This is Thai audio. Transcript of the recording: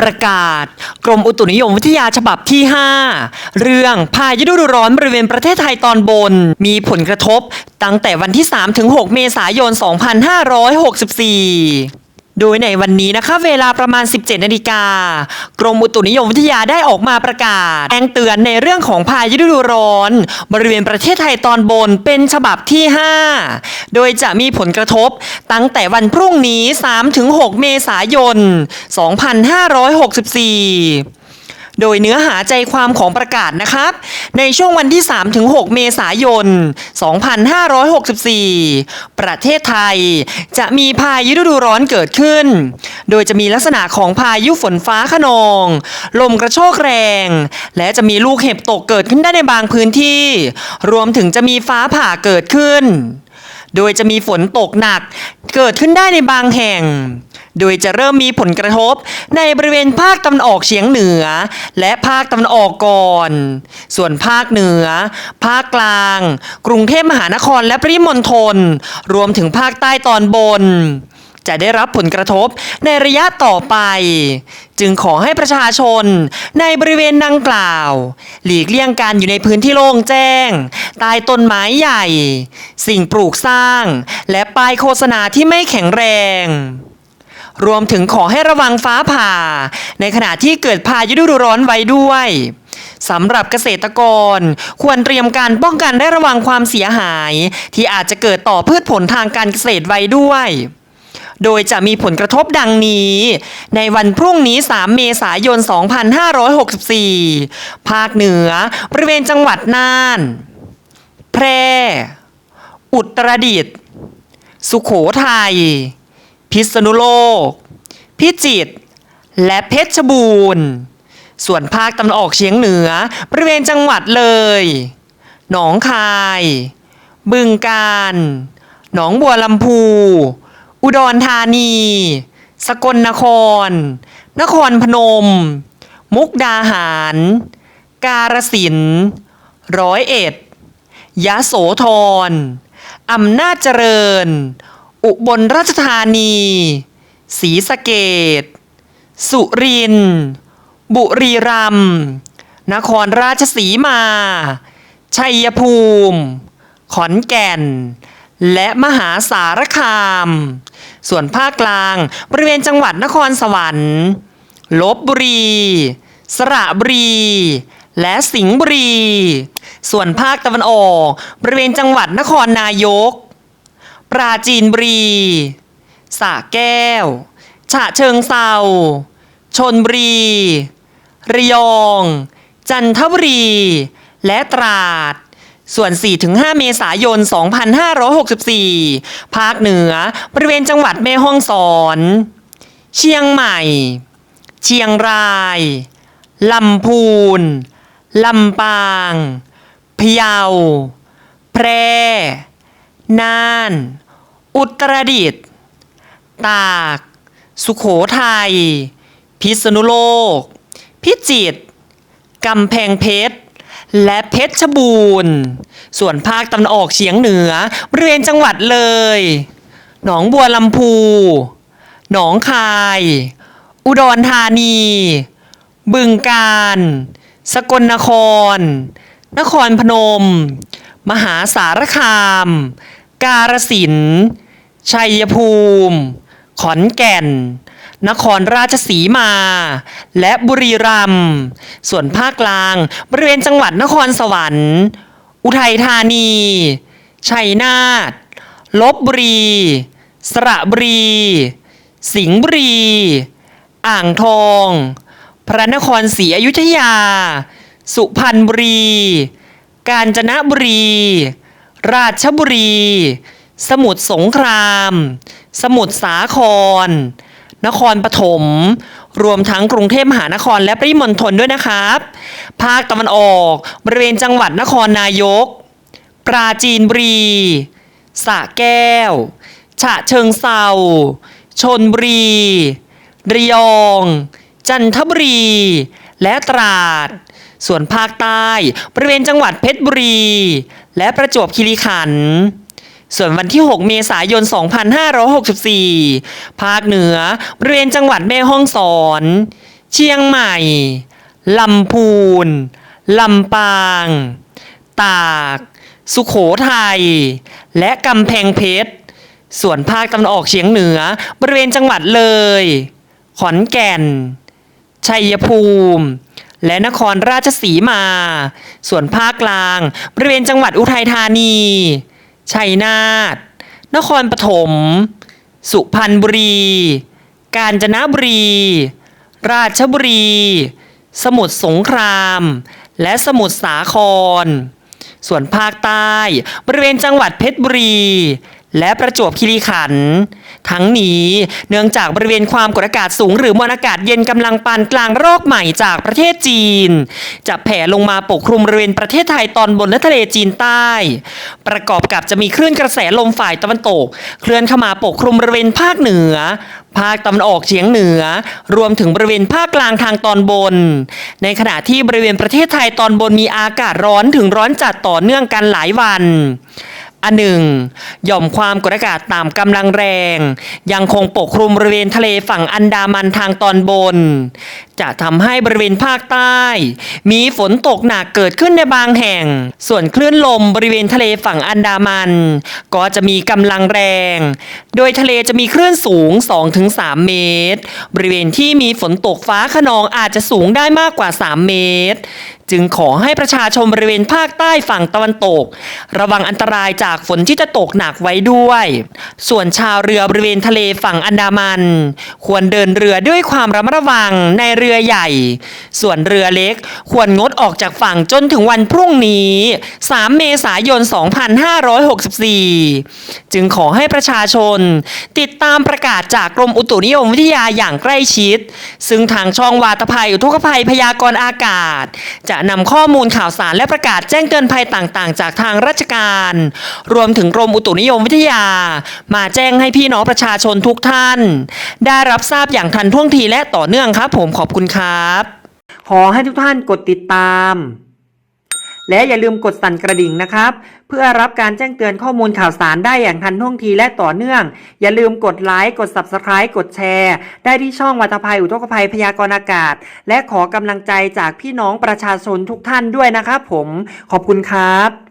ประกาศ กรมอุตุนิยมวิทยาฉบับที่ 5 เรื่องพายุฤดูร้อนบริเวณประเทศไทยตอนบน มีผลกระทบตั้งแต่วันที่ 3-6 เมษายน 2564 โดยในวันนี้นะคะเวลาประมาณ 17 นาฬิกา กรมอุตุนิยมวิทยาได้ออกมาประกาศแจ้งเตือนในเรื่องของพายุฤดูร้อน บริเวณประเทศไทยตอนบนเป็นฉบับที่ 5 โดยจะมีผลกระทบตั้งแต่วันพรุ่งนี้ 3-6 เมษายน 2564 โดยเนื้อหาใจความของประกาศนะครับ ในช่วงวันที่ 3-6 เมษายน 2564 ประเทศไทยจะมีพายุฤดูร้อนเกิดขึ้น โดยจะมีลักษณะของพายุฝนฟ้าขนอง ลมกระโชกแรง และจะมีลูกเห็บตกเกิดขึ้นได้ในบางพื้นที่ รวมถึงจะมีฟ้าผ่าเกิดขึ้น โดยจะมีฝนตกหนักเกิดขึ้นได้ในบางแห่ง โดยจะเริ่มมีผลกระทบในบริเวณภาคตะวันออกเฉียงเหนือ และภาคตะวันออกก่อน ส่วนภาคเหนือ ภาคกลาง กรุงเทพมหานครและปริมณฑลรวมถึงภาคใต้ตอนบน จะได้รับผลกระทบในระยะต่อไป จึงขอให้ประชาชนในบริเวณดังกล่าว หลีกเลี่ยงการอยู่ในพื้นที่โล่งแจ้งใต้ต้นไม้ใหญ่ สิ่งปลูกสร้าง และป้ายโฆษณาที่ไม่แข็งแรง รวมถึงขอให้ระวังฟ้าผ่า ในขณะที่เกิดพายุฤดูร้อนไว้ด้วยสำหรับเกษตรกร ควรเตรียมการป้องกันและระวังความเสียหาย ที่อาจจะเกิดต่อพืชผลทางการเกษตรไว้ด้วย โดยจะมีผลกระทบดังนี้ ในวันพรุ่งนี้ 3 เมษายน 2564 ภาคเหนือ บริเวณจังหวัดน่าน แพร่ อุตรดิตถ์สุขโขทัย พิษณุโลก พิจิตร และเพชรบูรณ์ ส่วนภาคตะวันออกเฉียงเหนือ บริเวณจังหวัดเลย หนองคาย บึงกาฬ หนองบัวลำพู อุดรธานี สกลนคร นครพนม มุกดาหาร การสิน ร้อยเอ็ด ยะโสธรอำนาจเจริญ อุบลราชธานี ศรีสะเกดสุริน บุรีรัมย์นครราชสีมา ชัยภูมิ ขอนแก่น และมหาสารคาม ส่วนภาคกลางบริเวณจังหวัดนครสวรรค์ ลบบุรี สระบุรี และสิงห์บุรี ส่วนภาคตะวันออก บริเวณจังหวัดนครนายก ปราจีนบุรีสระแก้ว ฉะเชิงเซาชนบุรี ระยอง จันทบุรี และตราด ส่วน 4-5 เมษายน 2564 ภาคเหนือ บริเวณจังหวัดแม่ฮ่องสอน เชียงใหม่ เชียงราย ลำพูน ลำปาง พะเยา แพร่ น่าน อุตรดิตถ์ตาก สุขโขทัย พิษณุโลก พิจิตรกำแพงเพชรและเพชรบูรณ์ ส่วนภาคตะวันออกเฉียงเหนือบริเวณจังหวัดเลย หนองบัวลำพู หนองคาย อุดรธานี บึงกาฬ สกลนคร นครพนม มหาสารคาม การสินธุ์ชัยภูมิ ขอนแก่น นครราชสีมา และบุรีรัมย์ส่วนภาคกลาง บริเวณจังหวัดนครสวรรค์ อุทัยธานี ชัยนาทลบบุรี สระบุรี สิงห์บุรี อ่างทอง พระนครศรีอยุธยา สุพรรณบุรี กาญจนบุรี ราชบุรี สมุทรสงคราม สมุทรสาคร นครปฐม รวมทั้งกรุงเทพมหานครและปริมณฑลด้วยนะครับ ภาคตะวันออกบริเวณจังหวัดนครนายก ปราจีนบุรีสระแก้ว ฉะเชิงเซาชนบุรี ระยอง จันทบุรี และตราด ส่วนภาคใต้ บริเวณจังหวัดเพชรบุรี และประจวบคีรีขันธ์ส่วนวันที่ 6 เมษายน 2564 ภาคเหนือบริเวณจังหวัดแม่ฮ่องสอน เชียงใหม่ ลำพูน ลำปาง ตาก สุขโขทัย และกำแพงเพชร ส่วนภาคตะวันออกเฉียงเหนือ บริเวณจังหวัดเลย ขอนแก่น ชัยภูมิ และนครราชสีมา ส่วนภาคกลาง บริเวณจังหวัดอุทัยธานี ชัยนาท นครปฐม สุพรรณบุรี กาญจนบุรี ราชบุรี สมุทรสงคราม และสมุทรสาคร ส่วนภาคใต้ บริเวณจังหวัดเพชรบุรี และประจวบคีรีขันธ์ ทั้งนี้เนื่องจากบริเวณความกดอากาศสูงหรือมวลอากาศเย็นกำลังปานกลางโรคใหม่จากประเทศจีน จะแผ่ลงมาปกคลุมบริเวณประเทศไทยตอนบนและทะเลจีนใต้ ประกอบกับจะมีคลื่นกระแสลมฝ่ายตะวันตก เคลื่อนเข้ามาปกคลุมบริเวณภาคเหนือ ภาคตะวันออกเฉียงเหนือ รวมถึงบริเวณภาคกลางทางตอนบน ในขณะที่บริเวณประเทศไทยตอนบนมีอากาศร้อนถึงร้อนจัดต่อเนื่องกันหลายวัน อันหนึ่งหย่อมความกดอากาศต่ำกำลังแรง ยังคงปกคลุมบริเวณทะเลฝั่งอันดามันทางตอนบน จะทำให้บริเวณภาคใต้ มีฝนตกหนักเกิดขึ้นในบางแห่ง ส่วนคลื่นลมบริเวณทะเลฝั่งอันดามัน ก็จะมีกำลังแรง โดยทะเลจะมีคลื่นสูง 2-3 เมตร บริเวณที่มีฝนตกฟ้าขนองอาจจะสูงได้มากกว่า 3 เมตร จึงขอให้ประชาชนบริเวณภาคใต้ฝั่งตะวันตก ระวังอันตรายจากฝนที่จะตกหนักไว้ด้วย ส่วนชาวเรือบริเวณทะเลฝั่งอันดามัน ควรเดินเรือด้วยความระมัดระวังในเรือใหญ่ ส่วนเรือเล็กควรงดออกจากฝั่งจนถึงวันพรุ่งนี้ 3 เมษายน 2564 จึงขอให้ประชาชน ติดตามประกาศจากกรมอุตุนิยมวิทยาอย่างใกล้ชิด ซึ่งทางช่องวาตภัยอุทกภัยพยากรณ์อากาศ จะจะนำข้อมูลข่าวสารและประกาศแจ้งเตือนภัยต่างๆ จากทางราชการ รวมถึงกรมอุตุนิยมวิทยา มาแจ้งให้พี่น้องประชาชนทุกท่าน ได้รับทราบอย่างทันท่วงทีและต่อเนื่องครับ ผมขอบคุณครับ ขอให้ทุกท่านกดติดตาม และอย่าลืมกดสั่นกระดิ่งนะครับ เพื่อรับการแจ้งเตือนข้อมูลข่าวสารได้อย่างทันท่วงทีและต่อเนื่อง อย่าลืมกดไลค์กด Subscribe กดแชร์ ได้ที่ช่องวัตภัยอุทกภัยพยากรณ์อากาศ และขอกำลังใจจากพี่น้องประชาชนทุกท่านด้วยนะครับผมขอบคุณครับ